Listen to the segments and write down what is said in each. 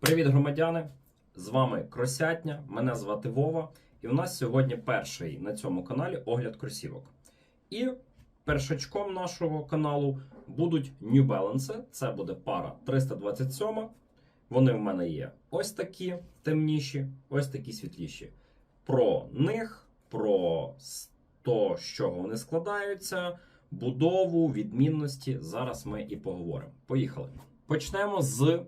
Привіт, громадяни! З вами Кросятня, мене звати Вова, і у нас сьогодні перший на цьому каналі огляд кросівок. І першачком нашого каналу будуть New Balance. Це буде пара 327. Вони в мене є ось такі темніші, ось такі світліші. Про них, про то, з чого вони складаються, будову, відмінності. Зараз ми і поговоримо. Поїхали. Почнемо з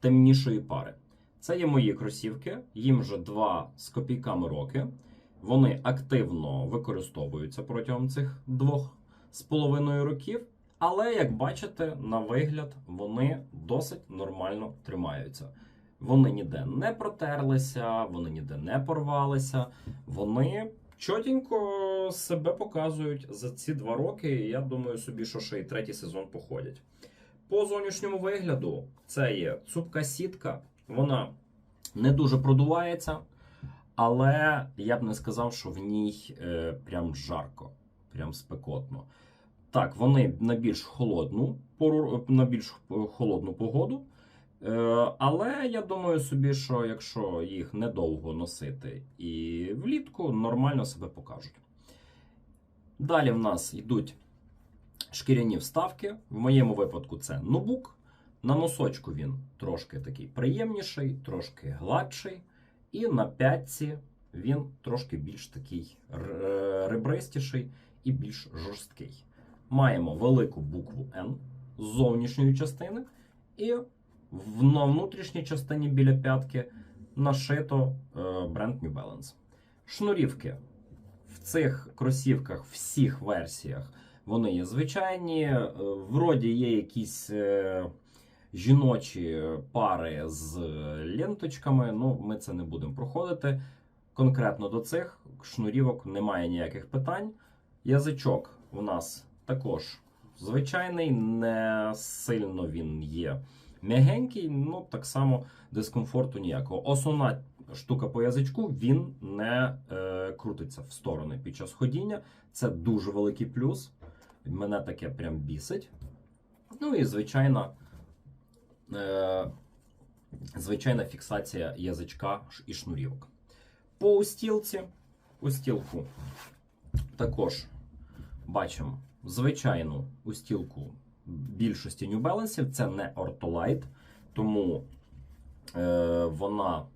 темнішої пари. Це є мої кросівки, їм вже два з копійками роки. Вони активно використовуються протягом цих двох з половиною років. Але, як бачите, на вигляд вони досить нормально тримаються. Вони ніде не протерлися, вони ніде не порвалися. Вони чотенько себе показують за ці два роки. І я думаю собі, що ще й третій сезон походять. По зовнішньому вигляду це є цупка сітка, вона не дуже продувається, але я б не сказав, що в ній е, прям жарко, прям спекотно. Так, вони на більш холодну на більш е, холодну погоду. Е, але я думаю собі, що якщо їх недовго носити і влітку, нормально себе покажуть. Далі в нас йдуть шкіряні вставки. В моєму випадку це нубук. На носочку він трошки такий приємніший, трошки гладший. І на п'ятці він трошки більш такий ребристіший і більш жорсткий. Маємо велику букву N з зовнішньої частини, і на внутрішній частині біля п'ятки нашито е, бренд New Balance. Шнурівки в цих кросівках, всіх версіях, вони є звичайні. Е, Вроді є якісь е, жіночі пари з ленточками. Ну, ми це не будемо проходити. Конкретно до цих шнурівок немає ніяких питань. Язичок у нас також звичайний, не сильно він є м'ягенький, ну так само дискомфорту ніякого. Основна штука по язичку він не е, крутиться в сторони під час ходіння. Це дуже великий плюс. Мене таке прям бісить. Ну і звичайна, е, звичайна фіксація язичка і шнурівок. По устілці, устілку також бачимо звичайну устілку більшості New Balance. Це не Ortholite, тому е, вона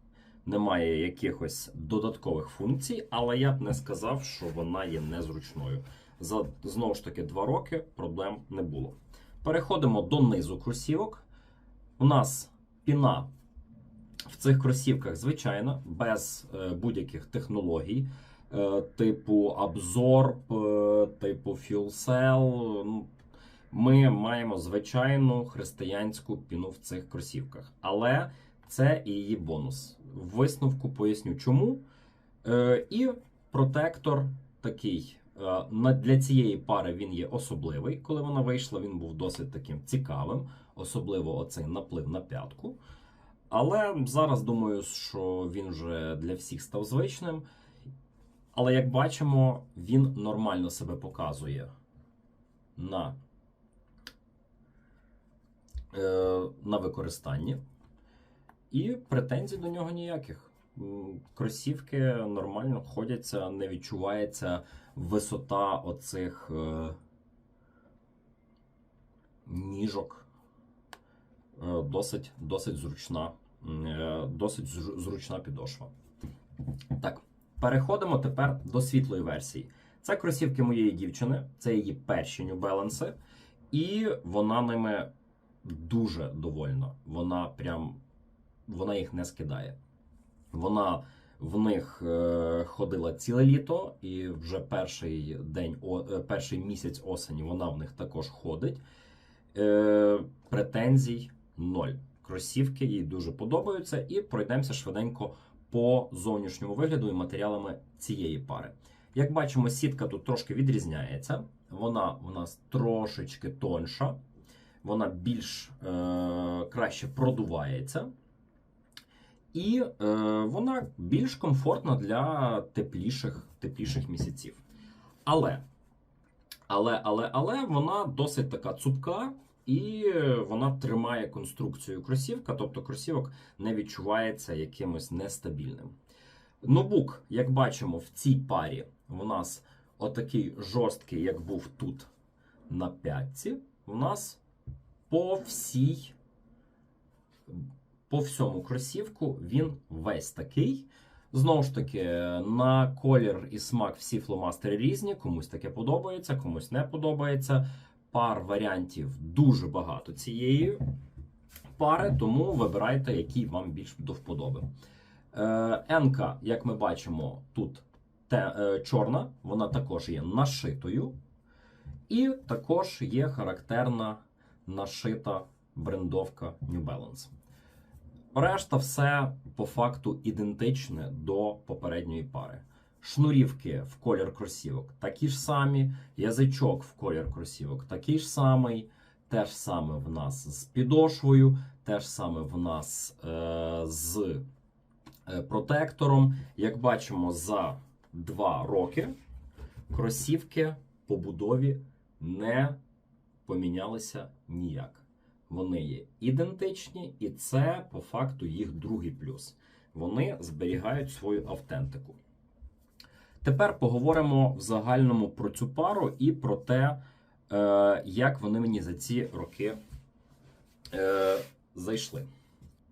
не має якихось додаткових функцій, але я б не сказав, що вона є незручною. За знову ж таки два роки проблем не було. Переходимо до низу кросівок. У нас піна в цих кросівках, звичайно, без е, будь-яких технологій, е, типу Absorb, е, типу Fuel Cell. Ну, Ми маємо звичайну християнську піну в цих кросівках. Але це і її бонус. В висновку поясню чому. І протектор такий. Е, Для цієї пари він є особливий. Коли вона вийшла, він був досить таким цікавим, особливо оцей наплив на п'ятку. Але зараз думаю, що він вже для всіх став звичним. Але як бачимо, він нормально себе показує на, е, на використанні. І претензій до нього ніяких. Кросівки нормально ходяться, не відчувається висота оцих е, ніжок. Е, досить, досить зручна, е, досить зручна підошва. Так, переходимо тепер до світлої версії. Це кросівки моєї дівчини, це її перші New Balance, і вона ними дуже довольна. Вона прям вона їх не скидає. Вона в них е, ходила ціле літо, і вже перший день, е, перший місяць осені вона в них також ходить. Е, претензій ноль. Кросівки їй дуже подобаються, і пройдемося швиденько по зовнішньому вигляду і матеріалами цієї пари. Як бачимо, сітка тут трошки відрізняється. Вона у нас трошечки тонша, вона більш е, краще продувається. І е, вона більш комфортна для тепліших, тепліших місяців. Але, але, але, але вона досить така цупка і вона тримає конструкцію кросівка, тобто кросівок не відчувається якимось нестабільним. Нобук, як бачимо, в цій парі у нас отакий жорсткий, як був тут на п'ятці. У нас по всій, по всьому кросівку він весь такий. Знову ж таки, на колір і смак всі фломастери різні. Комусь таке подобається, комусь не подобається. Пар варіантів дуже багато цієї пари, тому вибирайте, який вам більш до вподоби. Енка, як ми бачимо, тут те, е, чорна, вона також є нашитою. І також є характерна нашита брендовка New Balance. Решта все по факту ідентичне до попередньої пари. Шнурівки в колір кросівок такі ж самі, язичок в колір кросівок такий ж самий. Те ж саме в нас з підошвою, те ж саме в нас е, з е, протектором. Як бачимо, за два роки кросівки по будові не помінялися ніяк. Вони є ідентичні, і це по факту їх другий плюс. Вони зберігають свою автентику. Тепер поговоримо в загальному про цю пару і про те, е, як вони мені за ці роки е, зайшли.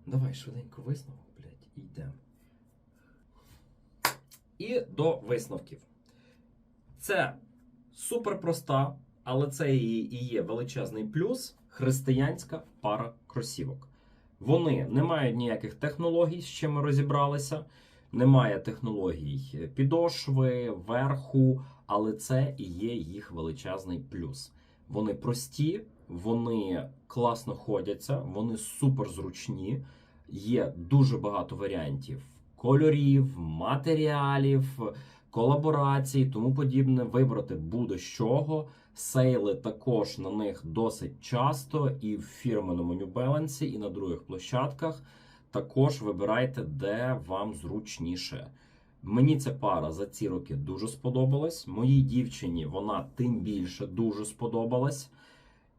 Давай швиденько висновок, блядь, йдемо. І до висновків. Це супер проста, але це і є величезний плюс християнська пара кросівок. Вони не мають ніяких технологій, з чим ми розібралися. Немає технологій підошви, верху, але це і є їх величезний плюс. Вони прості, вони класно ходяться, вони супер зручні. Є дуже багато варіантів кольорів, матеріалів, колаборацій, тому подібне. Вибрати буде з чого. Сейли також на них досить часто, і в фірменому New Balance, і на других площадках. Також вибирайте, де вам зручніше. Мені ця пара за ці роки дуже сподобалась. Моїй дівчині вона тим більше дуже сподобалась.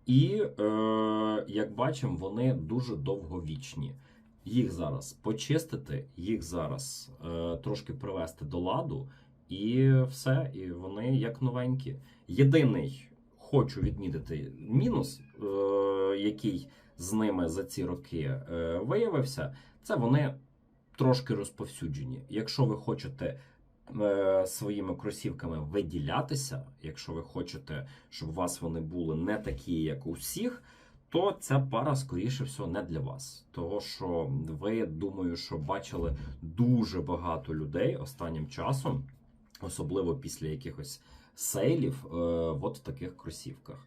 І, е, як бачимо, вони дуже довговічні. Їх зараз почистити, їх зараз е, трошки привести до ладу, і все, і вони як новенькі. Єдиний хочу відмітити мінус, е, який з ними за ці роки е, виявився, це вони трошки розповсюджені. Якщо ви хочете е, своїми кросівками виділятися, якщо ви хочете, щоб у вас вони були не такі, як у всіх. То ця пара, скоріше всього, не для вас. Того, що ви думаю, що бачили дуже багато людей останнім часом, особливо після якихось сейлів, е, от в таких кросівках.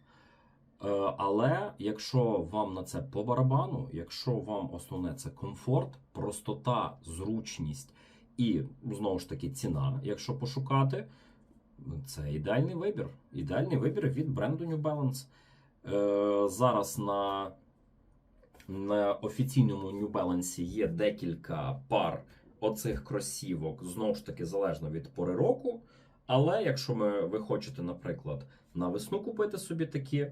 Е, але якщо вам на це по барабану, якщо вам основне це комфорт, простота, зручність і знову ж таки ціна, якщо пошукати, це ідеальний вибір. Ідеальний вибір від бренду New Balance. Е, Зараз на, на офіційному New Balance є декілька пар оцих кросівок, знову ж таки, залежно від пори року. Але якщо ми, ви хочете, наприклад, на весну купити собі такі,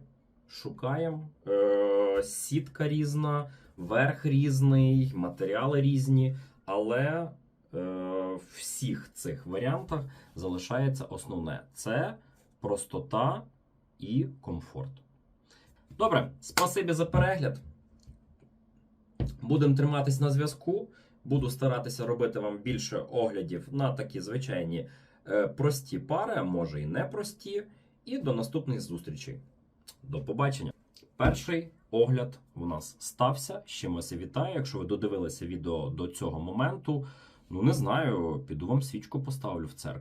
шукаємо. Е, сітка різна, верх різний, матеріали різні, але е, в всіх цих варіантах залишається основне: це простота і комфорт. Добре, спасибі за перегляд. Будемо триматись на зв'язку. Буду старатися робити вам більше оглядів на такі звичайні е, прості пари, а може і непрості. І до наступних зустрічей. До побачення. Перший огляд у нас стався. Ще вас вітаю. Якщо ви додивилися відео до цього моменту, ну не знаю, піду вам свічку поставлю в церкву.